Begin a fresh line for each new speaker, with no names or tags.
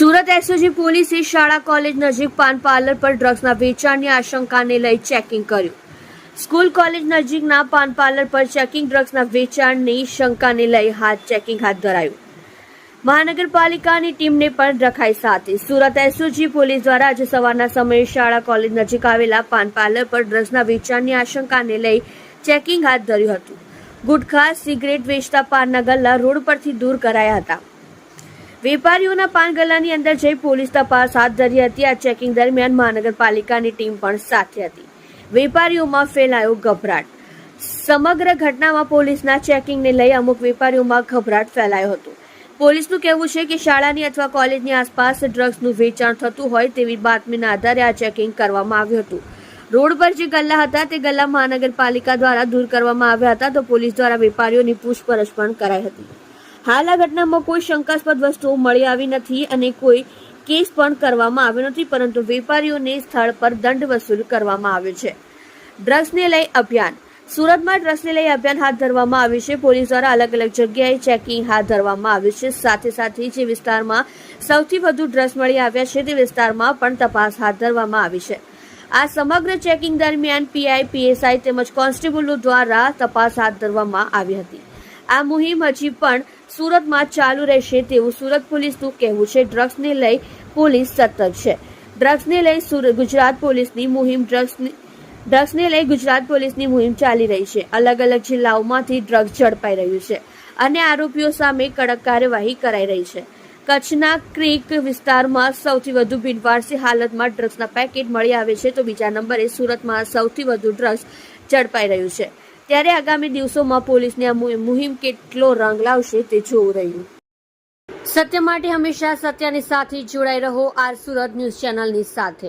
Surat SOG પોલીસે શાળા college નજીક પાન પાર્લર પર ડ્રગ્સના વેચાણની આશંકાને લઈ ચેકિંગ કર્યું. સ્કૂલ કોલેજ નજીકના પાન પાર્લર પર ચેકિંગ ડ્રગ્સના વેચાણની શંકાને લઈ હાથ ચેકિંગ હાથ ધરાયું. મહાનગરપાલિકાની ટીમને પણ રખાઈ સાથે. સુરત એસઓજી પોલીસ દ્વારા આજે સવારના સમયે શાળા કોલેજ નજીક આવેલા પાન પાર્લર પર ડ્રગ્સના વેચાણની આશંકાને લઈ ચેકિંગ હાથ ધર્યું હતું. ગુટખા, સિગરેટ વેચતા પાનના ગલ્લા રોડ પરથી દૂર કરાયા હતા. વેપારીઓના પાન ગલ્લાની અંદર જઈ પોલીસ તપાસ હાથ ધરી હતી. આ ચેકિંગ દરમિયાન મહાનગરપાલિકાની ટીમ પણ સાથે હતી. વેપારીઓમાં ફેલાયો ગભરાટ. સમગ્ર ઘટનામાં પોલીસના ચેકિંગને લઈ અમુક વેપારીઓમાં ગભરાટ ફેલાયો હતો. પોલીસનું કહેવું છે કે શાળાની અથવા કોલેજની આસપાસ ડ્રગ્સનું વેચાણ થતું હોય તેવી બાતમીના આધારે આ ચેકિંગ કરવામાં આવ્યું હતું. રોડ પર જે ગલ્લા હતા તે ગલ્લા મહાનગરપાલિકા દ્વારા દૂર કરવામાં આવ્યા હતા તો પોલીસ દ્વારા વેપારીઓની પૂછપરછ પણ કરાઈ હતી. હાલ આ ઘટનામાં કોઈ શંકાસ્પદ વસ્તુઓ મળી આવી નથી અને કોઈ કેસ પણ કરવામાં આવ્યો નથી, પરંતુ વેપારીઓને સ્થળ પર દંડ વસૂલ કરવામાં આવ્યો છે. ડ્રગ્સને લઈ અભિયાન. સુરતમાં ડ્રગ્સને લઈ અભિયાન હાથ ધરવામાં આવ્યું છે. પોલીસ દ્વારા અલગ અલગ જગ્યાએ ચેકિંગ હાથ ધરવામાં આવ્યું છે. સાથે સાથે જે વિસ્તારમાં સૌથી વધુ ડ્રગ્સ મળી આવ્યા છે, તે વિસ્તારમાં પણ તપાસ હાથ ધરવામાં આવી છે. આ સમગ્ર ચેકિંગ દરમિયાન પીઆઈ, પીએસઆઈ તેમજ કોન્સ્ટેબલો દ્વારા તપાસ હાથ ધરવામાં આવી હતી. આ મુહિમ હજી પણ સુરતમાં ચાલુ રહેશે તેવું સુરત પોલીસનું કહેવું છે. ડ્રગ્સને લઈ પોલીસ સતર્ક છે. ડ્રગ્સને લઈ ગુજરાત પોલીસની મુહિમ ડ્રગ્સની ડ્રગ્સને લઈ ગુજરાત પોલીસની મુહિમ ચાલી રહી છે. અલગ અલગ જિલ્લાઓમાંથી ડ્રગ્સ ઝડપાઈ રહ્યું છે અને આરોપીઓ સામે કડક કાર્યવાહી કરાઈ રહી છે. કચ્છના ક્રીક વિસ્તારમાં સૌથી વધુ બિનવારસી હાલતમાં ડ્રગ્સના પેકેટ મળી આવે છે તો બીજા નંબરે સુરતમાં સૌથી વધુ ડ્રગ્સ ઝડપાઈ રહ્યું છે. ત્યારે આગામી દિવસોમાં પોલીસની આ મુહિમ- કેટલો રંગ લાવશે તે જોવું રહ્યું. સત્ય માટે હંમેશા સત્યની સાથે જોડાઈ રહો આર સુરત ન્યૂઝ ચેનલની સાથે.